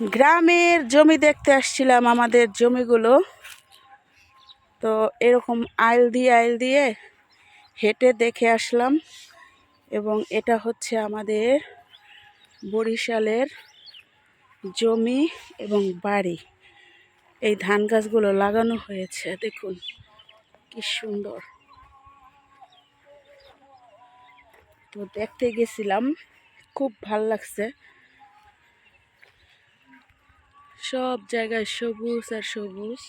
গ্রামের জমি দেখতে আসছিলাম আমাদের জমিগুলো। তো এরকম আইল দিয়ে আইল দিয়ে হেঁটে দেখে আসলাম এবং এটা হচ্ছে আমাদের বরিশালের জমি এবং বাড়ি। এই ধান গাছগুলো লাগানো হয়েছে, দেখুন কি সুন্দর। তো দেখতে গেছিলাম, খুব ভালো লাগছে। সব জায়গায় সবুজ আর সবুজ।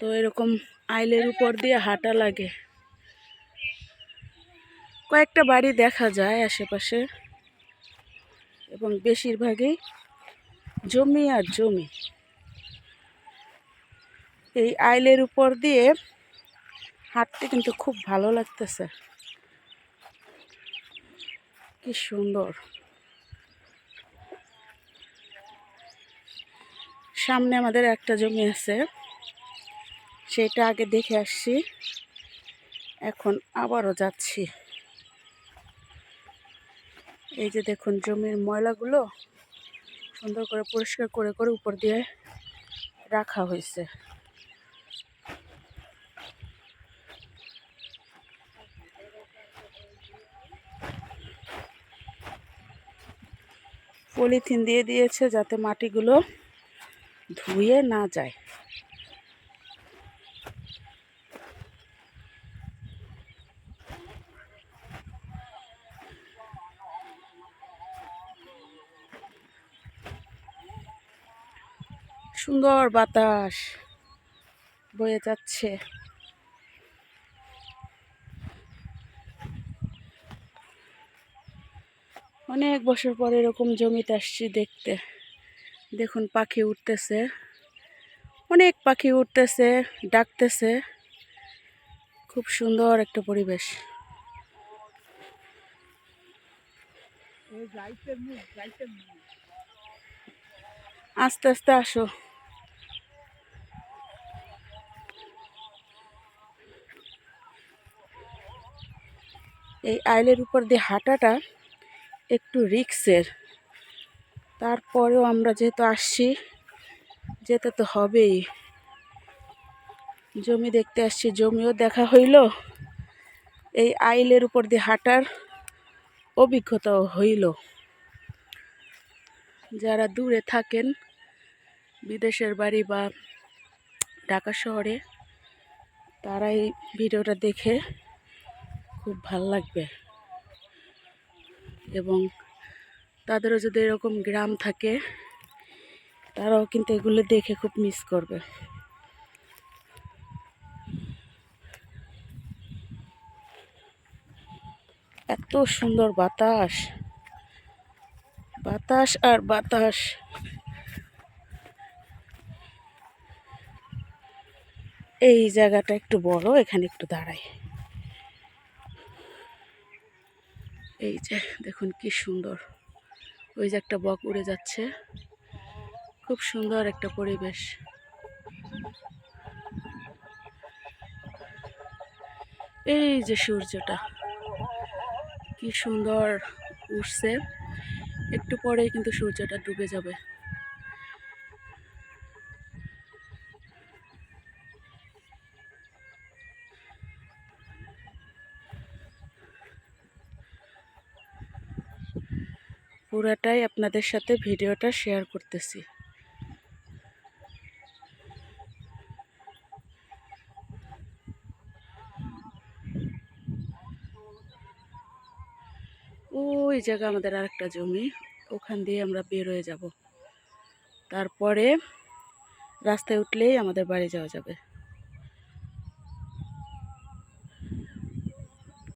তো এরকম আইলের উপর দিয়ে হাঁটা লাগে। কয়েকটা বাড়ি দেখা যায় আশেপাশে। এবং বেশিরভাগই জমি আর জমি। এই আইলের উপর দিয়ে হাঁটতে কিন্তু খুব ভালো লাগতেছে। কি সুন্দর। সামনে আমাদের একটা জমি আছে। সেটা আগে দেখে আসছি। এখন আবারও যাচ্ছি। এই যে দেখুন জমির ময়লাগুলো সুন্দর করে পরিষ্কার করে করে উপর দিয়ে রাখা হয়েছে। পলিথিন দিয়ে দিয়েছে যাতে মাটিগুলো ধুয়ে না যায়। সুন্দর বাতাস বয়ে যাচ্ছে। অনেক বছর পর এরকম জমিতে আসছি দেখতে। দেখুন, পাখি উঠতেছে। অনেক পাখি উঠতেছে, ডাকতেছে। খুব সুন্দর একটা পরিবেশ। আস্তে আস্তে আসো। এই আইলের উপর দিয়ে হাঁটাটা একটু রিক্সের। তারপরেও আমরা যেহেতু আসছি, যেতে তো হবেই। জমি দেখতে আসছি, জমিও দেখা হইল। এই আইলের উপর দিয়ে হাঁটার অভিজ্ঞতাও হইল। যারা দূরে থাকেন, বিদেশের বাড়ি বা ঢাকা শহরে তারা এই ভিডিওটা দেখে খুব ভালো লাগবে। এবং তাদেরও যদি এরকম গ্রাম থাকে, তারাও কিন্তু এগুলো দেখে খুব মিস করবে। এত সুন্দর বাতাস। বাতাস আর বাতাস। এই জায়গাটা একটু বড়, এখানে একটু দাঁড়াই। এই যে, দেখুন কি সুন্দর। ওই যে একটা বক উড়ে যাচ্ছে। খুব সুন্দর একটা পরিবেশ। এই যে সূর্যটা, কি সুন্দর উঠছে একটু পরেই কিন্তু সূর্যটা ডুবে যাবে। পুরাটাই আপনাদের সাথে ভিডিওটা শেয়ার করতেছি। ওই জায়গা আমাদের আরেকটা জমি, ওখান দিয়ে আমরা বের হয়ে যাব। তারপরে রাস্তায় উঠলেই আমাদের বাড়ি যাওয়া যাবে।